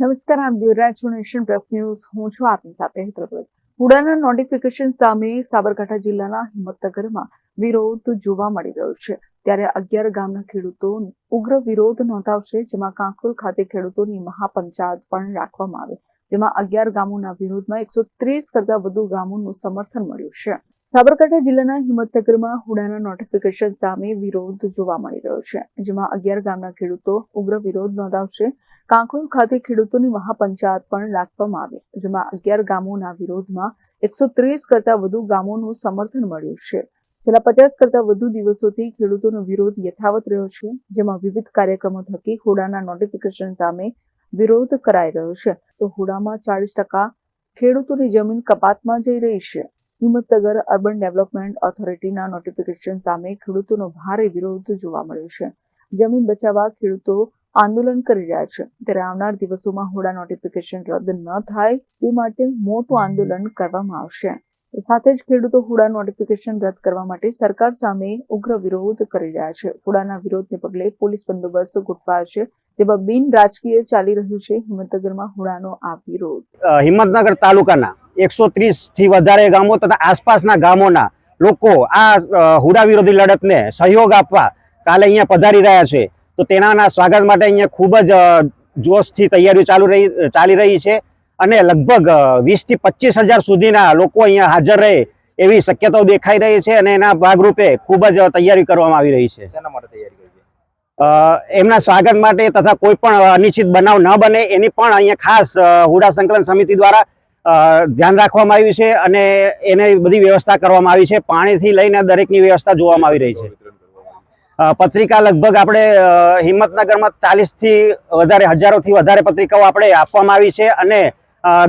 નમસ્કાર આપ જોઈ રહ્યા નેશન પ્લસ ન્યૂઝ. હું છું આપની સાથે હૈદરાબાદ હુડાના નોટિફિકેશન સામે સાબરકાંઠા જિલ્લાના હિંમતનગરમાં વિરોધ જોવા મળી રહ્યો છે. ત્યારે અગિયાર ગામના ખેડૂતો ઉગ્ર વિરોધ નોંધાવશે, જેમાં કાંકરોલ ખાતે ખેડૂતોની મહાપંચાયત પણ રાખવામાં આવે. જેમાં અગિયાર ગામોના વિરોધમાં એકસો ત્રીસ કરતા વધુ ગામોનું સમર્થન મળ્યું છે. સાબરકાંઠા જિલ્લાના હિંમતનગરમાં હુડાના નોટિફિકેશન સામે વિરોધ જોવા મળી રહ્યો છે. જેમાં અગિયાર ગામના ખેડૂતો ઉગ્ર વિરોધ નોંધાવશે. કાંકરોલ ખાતે ખેડૂતોની મહાપંચાયત પણ રાખવામાં આવી. જેમાં અગિયાર ગામોના વિરોધમાં એકસો ત્રીસ કરતા વધુ ગામોનું સમર્થન મળ્યું છે. છેલ્લા પચાસ કરતા વધુ દિવસોથી ખેડૂતોનો વિરોધ યથાવત રહ્યો છે. જેમાં વિવિધ કાર્યક્રમો થકી હુડાના નોટિફિકેશન સામે વિરોધ કરાઈ રહ્યો છે. તો હુડામાં ચાલીસ ટકા ખેડૂતોની જમીન કપાતમાં જઈ રહી છે. હિંમતનગર અર્બન ડેવલપમેન્ટ ઓથોરિટીના નોટિફિકેશન સામે ખેડૂતોનો ભારે વિરોધ જોવા મળ્યો છે. જમીન બચાવવા ખેડૂતો આંદોલન કરી રહ્યા છે. ત્યારે આવનાર દિવસોમાં હોડા નોટિફિકેશન રદ ન થાય તે માટે મોટું આંદોલન કરવામાં આવશે. સાથે જ ખેડૂતો હુડા નોટિફિકેશન રદ કરવા માટે સરકાર સામે ઉગ્ર વિરોધ કરી રહ્યા છે. હુડાના વિરોધને પગલે પોલીસ બંદોબસ્ત ગોઠવાયો છે. જેમાં બિન રાજકીય ચાલી રહ્યું છે. હિંમતનગરમાં હુડાનો આ વિરોધ. હિંમતનગર તાલુકાના એકસો થી વધારે ગામો તથા આસપાસના ગામોના લોકો આ હુડા વિરોધી લડતને સહયોગ આપવા કાલે અહીંયા પધારી રહ્યા છે. તો તેનાના સ્વાગત માટે અહીંયા ખૂબ જ જોશથી તૈયારીઓ ચાલુ રહી ચાલી રહી છે અને લગભગ વીસથી પચીસ હજાર સુધીના લોકો અહીંયા હાજર રહે એવી શક્યતાઓ દેખાઈ રહી છે અને એના ભાગરૂપે ખૂબ જ તૈયારી કરવામાં આવી રહી છે. શેના માટે તૈયારી એમના સ્વાગત માટે તથા કોઈ પણ અનિશ્ચિત બનાવ ન બને એની પણ અહીંયા ખાસ હુડા સંકલન સમિતિ દ્વારા ધ્યાન રાખવામાં આવ્યું છે અને એને બધી વ્યવસ્થા કરવામાં આવી છે. પાણીથી લઈને દરેકની વ્યવસ્થા જોવામાં આવી રહી છે. પત્રિકા લગભગ આપણે હિંમતનગરમાં ચાલીસથી વધારે, હજારોથી વધારે પત્રિકાઓ આપણે આપવામાં આવી છે અને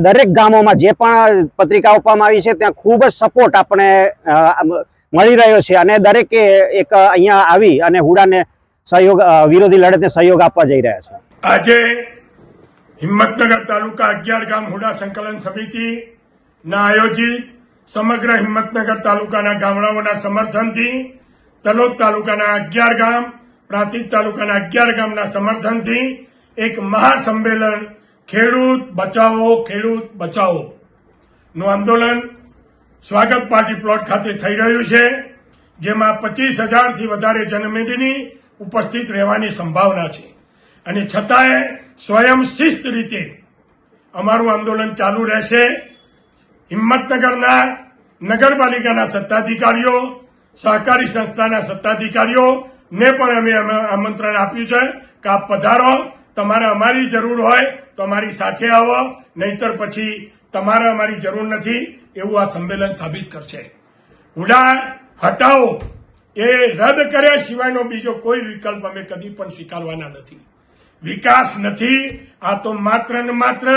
દરેક ગામોમાં જે પણ પત્રિકા આપવામાં આવી છે, ત્યાં ખૂબ જ સપોર્ટ આપણે મળી રહ્યો છે અને દરેકે એક અહીંયા આવી અને હુડાને સહયોગ વિરોધી લડતને સહયોગ આપવા જઈ રહ્યા છે. આજે હિંમતનગર તાલુકા અગિયાર ગામ હુડા સંકલન સમિતિના આયોજિત સમગ્ર હિંમતનગર તાલુકાના ગામડાઓના સમર્થનથી તલોદ તાલુકાના અગિયાર ગામ, પ્રાંતિજ તાલુકાના અગિયાર ગામના સમર્થનથી એક મહાસંમેલન ખેડૂત બચાવો ખેડૂત બચાવો. નું આંદોલન સ્વાગત પાર્ટી પ્લોટ ખાતે થઈ રહ્યું છે, જેમાં પચીસ હજારથી વધારે જનમેદની ઉપસ્થિત રહેવાની સંભાવના છે. અને છતાંય સ્વયં શિસ્ત રીતે અમારું આંદોલન ચાલુ રહેશે. હિંમતનગરના નગરપાલિકાના સત્તાધિકારીઓ, સહકારી સંસ્થાના સત્તાધિકારીઓ ને પણ અમે આમંત્રણ આપ્યું છે કે આપ પધારો. તમારે અમારી જરૂર હોય તો અમારી સાથે આવો, નહીતર પછી તમારે અમારી જરૂર નથી એવું આ સંમેલન સાબિત કરશે. હુડા હટાવો. એ રદ કર્યા સિવાયનો બીજો કોઈ વિકલ્પ અમે કદી પણ સ્વીકારવાના નથી. વિકાસ નથી, આ તો માત્ર ને માત્ર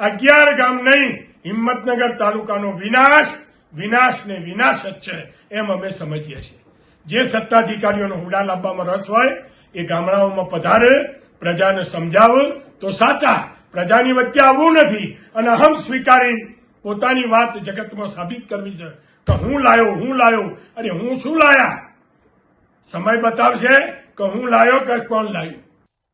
અગિયાર ગામ નહીં, હિંમતનગર તાલુકાનો વિનાશ વિનાશ ને વિનાશ જ છે એમ અમે સમજીએ છીએ. જે સત્તાધિકારીઓનો હુડા લાવવામાં રસ હોય, એ ગામડાઓમાં પધારે, પ્રજાને સમજાવે, તો સાચા, પ્રજાની વચ્ચે આવવું નથી, અને અહમ સ્વીકારી પોતાની વાત જગતમાં સાબિત કરવી છે. કે હું લાયો હું લાયો, અરે હું શું લાયા? સમય બતાવશે કે હું લાયો કે કોણ લાયું?